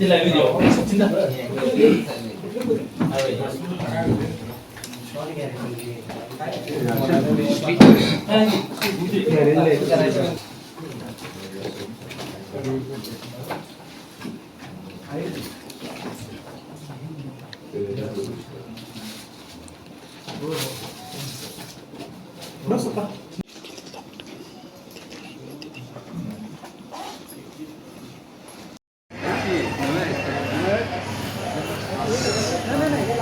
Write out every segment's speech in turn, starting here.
या पोलीस स्टेशनमध्ये गुन्हा नोंद झाला नेमका गुन्हा नोंद काय झालेला? काय एकूण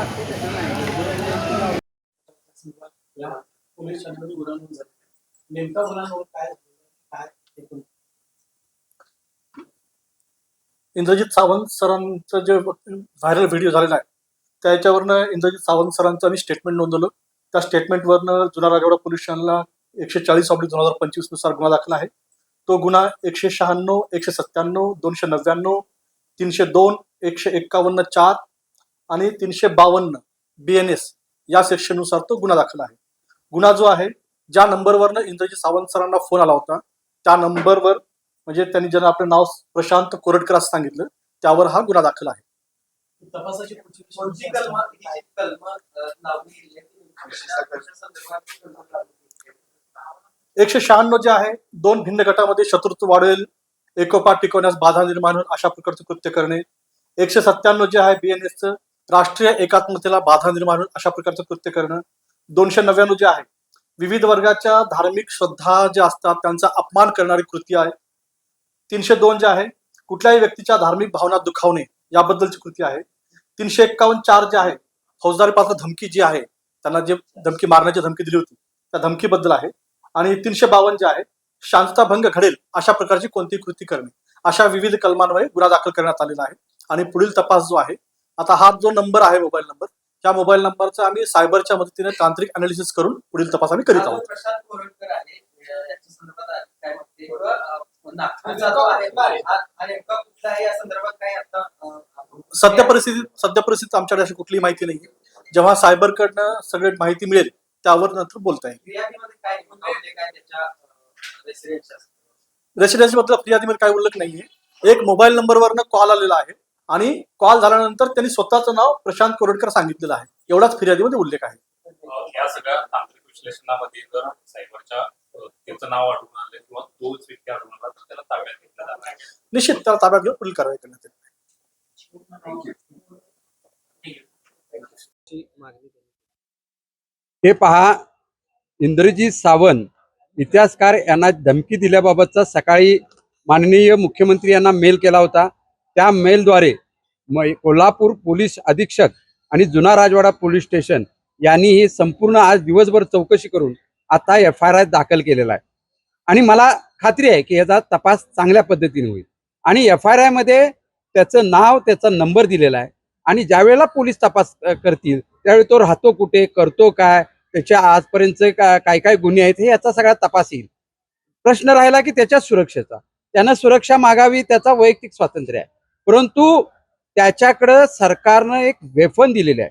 इंद्रजित सावंत सरांचं जे व्हायरल व्हिडिओ झालेला आहे त्याच्यावरनं इंद्रजित सावंत सरांचं आम्ही स्टेटमेंट नोंदवलं. त्या स्टेटमेंटवरनं जुना राजवाडा पोलीस स्टेशनला एकशे चाळीस ऑब्लिक दोन हजार पंचवीसनुसार गुन्हा दाखल आहे. तो गुन्हा एकशे शहाण्णव एकशे सत्त्याण्णव दोनशे नव्याण्णव तीनशे दोन एकशे एक्कावन्न चार आणि तीनशे बावन्न बी एन एस या सेक्शननुसार तो गुन्हा दाखल आहे. गुन्हा जो आहे ज्या नंबरवरनं इंद्रजित सावंत सरांना फोन आला होता त्या नंबरवर म्हणजे त्यांनी ज्यांना आपलं नाव प्रशांत कोरटकर असं सांगितलं त्यावर हा गुन्हा दाखल आहे? एकशे शहाण्णव जे आहे दोन भिन्न गटामध्ये शत्रुत्व वाढवेल एकोपा टिकवण्यास बाधा निर्माण होईल अशा प्रकारचं कृत्य करणे. एकशे सत्त्याण्णव जे आहे बीएनएसचं राष्ट्रीय एकात्मतेला बाधा निर्माण अशा प्रकारचं कृत्य करणं दोनशे नव्याण्णव जे आहे विविध वर्गाच्या धार्मिक श्रद्धा ज्या असतात त्यांचा अपमान करणारी कृती आहे. तीनशे दोन जे आहे कुठल्याही व्यक्तीच्या धार्मिक भावना दुखावणे याबद्दलची कृती आहे. तीनशे एक्कावन्न चार जे आहे फौजदारी पात्र धमकी जी आहे त्यांना जे धमकी मारण्याची धमकी दिली होती त्या धमकीबद्दल आहे. आणि तीनशे बावन्न जे आहे शांतताभंग घडेल अशा प्रकारची कोणतीही कृती करणे अशा विविध कलमांवर गुन्हा दाखल करण्यात आलेला आहे. आणि पुढील तपास जो आहे आता हा जो नंबर आहे मोबाईल नंबर त्या मोबाईल नंबरचा आम्ही सायबरच्या मदतीने तांत्रिक अनालिसिस करून पुढील तपास आम्ही करीत आहोत. प्रशांत कोरटकर आहे. अ, याच्या संदर्भात काय म्हणते? किंवा, अ, नागपूरचा जो आहे हा हा नेमका कुठला आहे? या संदर्भात काय आता अ, आपण- सध्या परिस्थितीत सध्या परिस्थितीत आमच्याकडे अशी कुठलीही माहिती नाही जेव्हा सायबरकडनं सगळी माहिती मिळेल त्यावर नंतर बोलता येईल. फिर्यादीमध्ये काय नोंदवले काय त्याच्या फिर्यादीमध्ये काय उल्लेख नाहीये. एक मोबाईल नंबरवरनं कॉल आलेला आहे. आणि कॉल झाल्यानंतर त्यांनी स्वतःचं नाव प्रशांत कोरटकर सांगितलेलं आहे. एवढाच फिर्यादीमध्ये उल्लेख आहे. या सगळ्या तांत्रिक विश्लेषणामध्ये जर सायबरच्या त्याचं नाव आढळून आलं किंवा तोच व्यक्ती आढळून आला तर त्याला ताब्यात घेतलं जाणार आहे. निश्चित त्याला ताब्यात घेऊन पुढील कारवाई करण्यात येईल. हे पहा इंद्रजीत सावंत इतिहासकार यांना धमकी दिल्याबाबतचा सकाळी माननीय मुख्यमंत्री यांना मेल केला होता. त्या मेलद्वारे म कोल्हापूर पोलीस अधीक्षक आणि जुना राजवाडा पोलीस स्टेशन यांनी ही संपूर्ण आज दिवसभर चौकशी करून आता एफ आय आर दाखल केलेला आहे. आणि मला खात्री आहे की याचा तपास चांगल्या पद्धतीने होईल. आणि एफ आय आरमध्ये त्याचं नाव त्याचा नंबर दिलेला आहे. आणि ज्यावेळेला पोलीस तपास करतील त्यावेळी तो राहतो कुठे करतो काय त्याच्या आजपर्यंतचे काय काय गुन्हे आहेत हे याचा सगळा तपास येईल. प्रश्न राहिला की त्याच्या सुरक्षेचा. त्यानं सुरक्षा मागावी त्याचा वैयक्तिक स्वातंत्र्य आहे. परंतु त्याच्याकडं सरकारनं एक वेफन दिलेले आहे.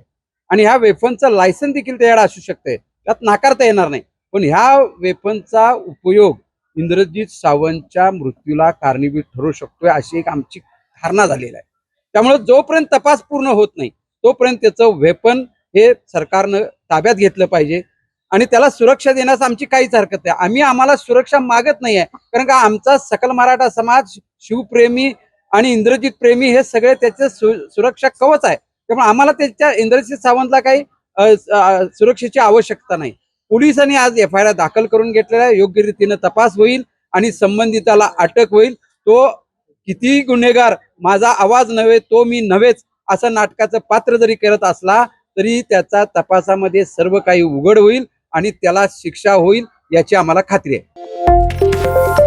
आणि ह्या वेफनचं लायसन देखील त्याच्याकडे असू शकते. त्यात नाकारता येणार नाही. पण ह्या वेफनचा उपयोग इंद्रजित सावंतच्या मृत्यूला कारणीभूत ठरू शकतोय अशी एक आमची धारणा झालेली आहे. त्यामुळे जोपर्यंत तपास पूर्ण होत नाही तोपर्यंत त्याचं वेपन हे सरकारनं ताब्यात घेतलं पाहिजे. आणि त्याला सुरक्षा देण्यास आमची काहीच हरकत नाही. आम्ही आम्हाला सुरक्षा मागत नाही आहे कारण का आमचा सकल मराठा समाज शिवप्रेमी आणि इंद्रजित प्रेमी हे सगळे त्याचे सु- सुरक्षा कवच आहे. त्यामुळे आम्हाला त्याच्या इंद्रजित सावंतला काही सुरक्षेची आवश्यकता नाही. पोलिसांनी आज एफ आय आर दाखल करून घेतलेला आहे. योग्य रीतीनं तपास होईल आणि संबंधिताला अटक होईल. तो कितीही गुन्हेगार माझा आवाज नव्हे तो मी नव्हेच असं नाटकाचं पात्र जरी करत असला तरी त्याचा तपासामध्ये सर्व काही उघड होईल आणि त्याला शिक्षा होईल याची आम्हाला खात्री आहे.